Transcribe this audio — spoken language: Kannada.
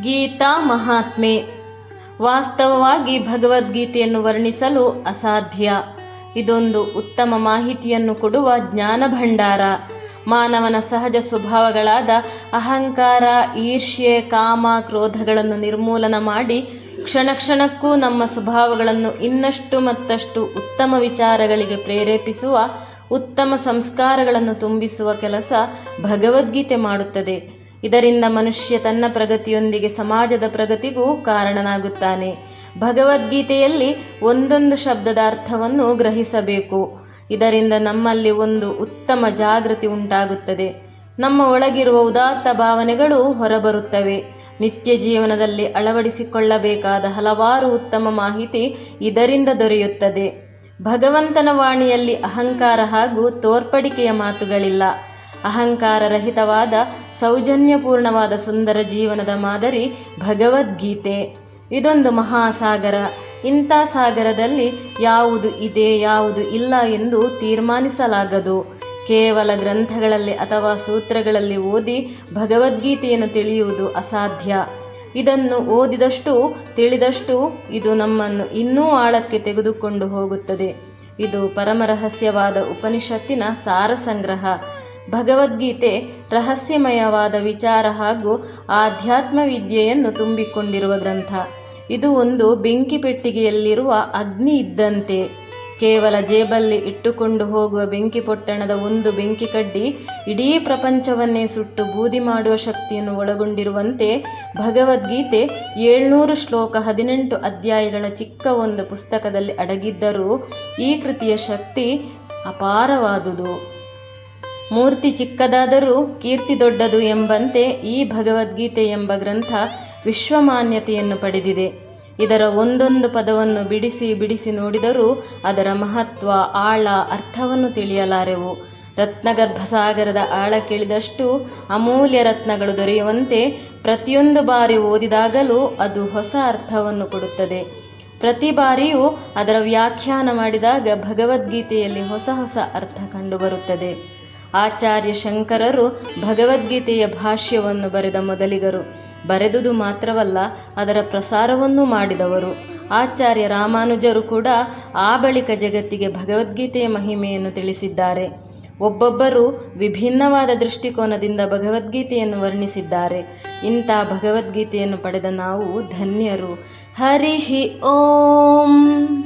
ಗೀತಾ ಮಹಾತ್ಮೆ. ವಾಸ್ತವವಾಗಿ ಭಗವದ್ಗೀತೆಯನ್ನು ವರ್ಣಿಸಲು ಅಸಾಧ್ಯ. ಇದೊಂದು ಉತ್ತಮ ಮಾಹಿತಿಯನ್ನು ಕೊಡುವ ಜ್ಞಾನ ಭಂಡಾರ. ಮಾನವನ ಸಹಜ ಸ್ವಭಾವಗಳಾದ ಅಹಂಕಾರ, ಈರ್ಷ್ಯೆ, ಕಾಮ, ಕ್ರೋಧಗಳನ್ನು ನಿರ್ಮೂಲನ ಮಾಡಿ ಕ್ಷಣ ಕ್ಷಣಕ್ಕೂ ನಮ್ಮ ಸ್ವಭಾವಗಳನ್ನು ಇನ್ನಷ್ಟು ಮತ್ತಷ್ಟು ಉತ್ತಮ ವಿಚಾರಗಳಿಗೆ ಪ್ರೇರೇಪಿಸುವ ಉತ್ತಮ ಸಂಸ್ಕಾರಗಳನ್ನು ತುಂಬಿಸುವ ಕೆಲಸ ಭಗವದ್ಗೀತೆ ಮಾಡುತ್ತದೆ. ಇದರಿಂದ ಮನುಷ್ಯ ತನ್ನ ಪ್ರಗತಿಯೊಂದಿಗೆ ಸಮಾಜದ ಪ್ರಗತಿಗೂ ಕಾರಣನಾಗುತ್ತಾನೆ. ಭಗವದ್ಗೀತೆಯಲ್ಲಿ ಒಂದೊಂದು ಶಬ್ದದ ಅರ್ಥವನ್ನು ಗ್ರಹಿಸಬೇಕು. ಇದರಿಂದ ನಮ್ಮಲ್ಲಿ ಒಂದು ಉತ್ತಮ ಜಾಗೃತಿ ಉಂಟಾಗುತ್ತದೆ. ನಮ್ಮ ಒಳಗಿರುವ ಉದಾತ್ತ ಭಾವನೆಗಳು ಹೊರಬರುತ್ತವೆ. ನಿತ್ಯ ಜೀವನದಲ್ಲಿ ಅಳವಡಿಸಿಕೊಳ್ಳಬೇಕಾದ ಹಲವಾರು ಉತ್ತಮ ಮಾಹಿತಿ ಇದರಿಂದ ದೊರೆಯುತ್ತದೆ. ಭಗವಂತನ ವಾಣಿಯಲ್ಲಿ ಅಹಂಕಾರ ಹಾಗೂ ತೋರ್ಪಡಿಕೆಯ ಮಾತುಗಳಿಲ್ಲ. ಅಹಂಕಾರರಹಿತವಾದ, ಸೌಜನ್ಯಪೂರ್ಣವಾದ ಸುಂದರ ಜೀವನದ ಮಾದರಿ ಭಗವದ್ಗೀತೆ. ಇದೊಂದು ಮಹಾಸಾಗರ. ಇಂಥ ಸಾಗರದಲ್ಲಿ ಯಾವುದು ಇದೆ, ಯಾವುದು ಇಲ್ಲ ಎಂದು ತೀರ್ಮಾನಿಸಲಾಗದು. ಕೇವಲ ಗ್ರಂಥಗಳಲ್ಲಿ ಅಥವಾ ಸೂತ್ರಗಳಲ್ಲಿ ಓದಿ ಭಗವದ್ಗೀತೆಯನ್ನು ತಿಳಿಯುವುದು ಅಸಾಧ್ಯ. ಇದನ್ನು ಓದಿದಷ್ಟು ತಿಳಿದಷ್ಟು ಇದು ನಮ್ಮನ್ನು ಇನ್ನೂ ಆಳಕ್ಕೆ ತೆಗೆದುಕೊಂಡು ಹೋಗುತ್ತದೆ. ಇದು ಪರಮರಹಸ್ಯವಾದ ಉಪನಿಷತ್ತಿನ ಸಾರ ಸಂಗ್ರಹ ಭಗವದ್ಗೀತೆ ರಹಸ್ಯಮಯವಾದ ವಿಚಾರ ಹಾಗೂ ಆಧ್ಯಾತ್ಮ ವಿದ್ಯೆಯನ್ನು ತುಂಬಿಕೊಂಡಿರುವ ಗ್ರಂಥ. ಇದು ಒಂದು ಬೆಂಕಿ ಪೆಟ್ಟಿಗೆಯಲ್ಲಿರುವ ಅಗ್ನಿ ಇದ್ದಂತೆ. ಕೇವಲ ಜೇಬಲ್ಲಿ ಇಟ್ಟುಕೊಂಡು ಹೋಗುವ ಬೆಂಕಿ ಪೊಟ್ಟಣದ ಒಂದು ಬೆಂಕಿ ಕಡ್ಡಿ ಇಡೀ ಪ್ರಪಂಚವನ್ನೇ ಸುಟ್ಟು ಬೂದಿ ಮಾಡುವ ಶಕ್ತಿಯನ್ನು ಒಳಗೊಂಡಿರುವಂತೆ ಭಗವದ್ಗೀತೆ ಏಳ್ನೂರು ಶ್ಲೋಕ ಹದಿನೆಂಟು ಅಧ್ಯಾಯಗಳ ಚಿಕ್ಕ ಒಂದು ಪುಸ್ತಕದಲ್ಲಿ ಅಡಗಿದ್ದರೂ ಈ ಕೃತಿಯ ಶಕ್ತಿ ಅಪಾರವಾದುದು. ಮೂರ್ತಿ ಚಿಕ್ಕದಾದರೂ ಕೀರ್ತಿ ದೊಡ್ಡದು ಎಂಬಂತೆ ಈ ಭಗವದ್ಗೀತೆ ಎಂಬ ಗ್ರಂಥ ವಿಶ್ವಮಾನ್ಯತೆಯನ್ನು ಪಡೆದಿದೆ. ಇದರ ಒಂದೊಂದು ಪದವನ್ನು ಬಿಡಿಸಿ ಬಿಡಿಸಿ ನೋಡಿದರೂ ಅದರ ಮಹತ್ವ, ಆಳ, ಅರ್ಥವನ್ನು ತಿಳಿಯಲಾರೆವು. ರತ್ನಗರ್ಭ ಸಾಗರದ ಆಳ ಕೇಳಿದಷ್ಟು ಅಮೂಲ್ಯ ರತ್ನಗಳು ದೊರೆಯುವಂತೆ ಪ್ರತಿಯೊಂದು ಬಾರಿ ಓದಿದಾಗಲೂ ಅದು ಹೊಸ ಅರ್ಥವನ್ನು ಕೊಡುತ್ತದೆ. ಪ್ರತಿ ಬಾರಿಯೂ ಅದರ ವ್ಯಾಖ್ಯಾನ ಮಾಡಿದಾಗ ಭಗವದ್ಗೀತೆಯಲ್ಲಿ ಹೊಸ ಹೊಸ ಅರ್ಥ ಕಂಡುಬರುತ್ತದೆ. ಆಚಾರ್ಯ ಶಂಕರರು ಭಗವದ್ಗೀತೆಯ ಭಾಷ್ಯವನ್ನು ಬರೆದ ಮೊದಲಿಗರು. ಬರೆದುದು ಮಾತ್ರವಲ್ಲ, ಅದರ ಪ್ರಸಾರವನ್ನೂ ಮಾಡಿದವರು. ಆಚಾರ್ಯ ರಾಮಾನುಜರು ಕೂಡ ಆ ಬಳಿಕ ಜಗತ್ತಿಗೆ ಭಗವದ್ಗೀತೆಯ ಮಹಿಮೆಯನ್ನು ತಿಳಿಸಿದ್ದಾರೆ. ಒಬ್ಬೊಬ್ಬರು ವಿಭಿನ್ನವಾದ ದೃಷ್ಟಿಕೋನದಿಂದ ಭಗವದ್ಗೀತೆಯನ್ನು ವರ್ಣಿಸಿದ್ದಾರೆ. ಇಂಥ ಭಗವದ್ಗೀತೆಯನ್ನು ಪಡೆದ ನಾವು ಧನ್ಯರು. ಹರಿ ಓಂ.